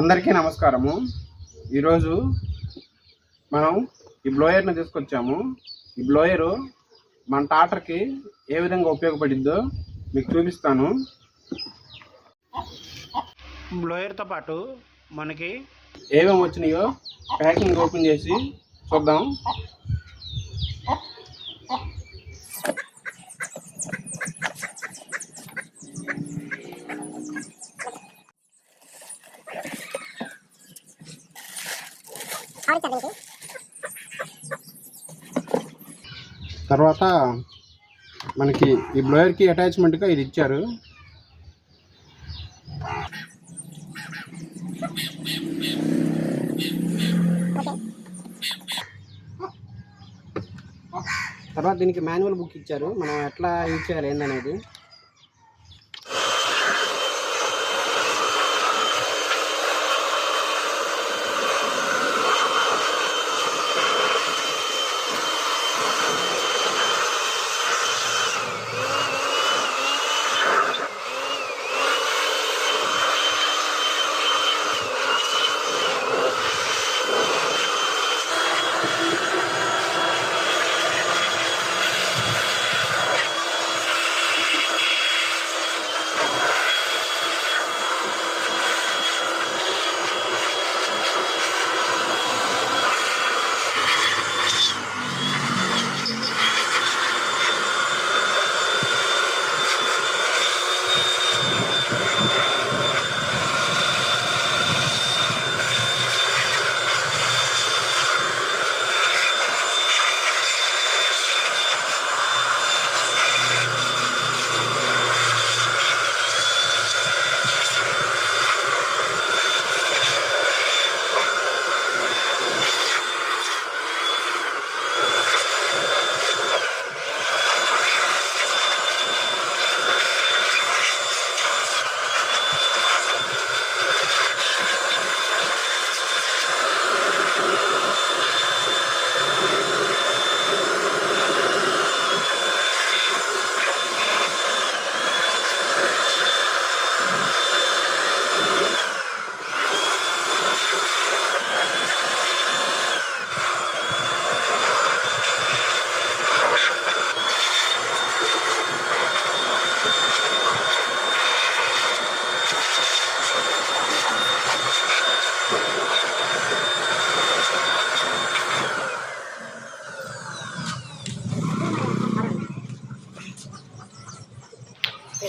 అందరికీ నమస్కారము. ఈరోజు మనం ఈ బ్లోయర్ని తీసుకొచ్చాము. ఈ బ్లోయరు మన టాటర్కి ఏ విధంగా ఉపయోగపడిద్దో మీకు చూపిస్తాను. బ్లోయర్తో పాటు మనకి ఏమేమి వచ్చినాయో ప్యాకింగ్ ఓపెన్ చేసి చూద్దాం. తర్వాత మనకి ఈ బ్లోయర్కి అటాచ్మెంట్గా ఇది ఇచ్చారు. తర్వాత దీనికి మాన్యువల్ బుక్ ఇచ్చారు. మనం ఎట్లా యూజ్ చేయాలి ఏందనేది?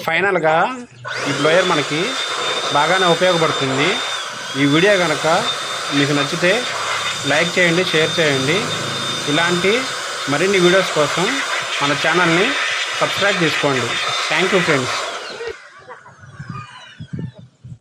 ఫైనల్గా ఈ బ్లోయర్ మనకి బాగానే ఉపయోగపడుతుంది. ఈ వీడియో కనుక మీకు నచ్చితే లైక్ చేయండి షేర్ చేయండి. ఇలాంటి మరిన్ని వీడియోస్ కోసం మన ఛానల్ని సబ్స్క్రైబ్ చేసుకోండి. Thank you friends.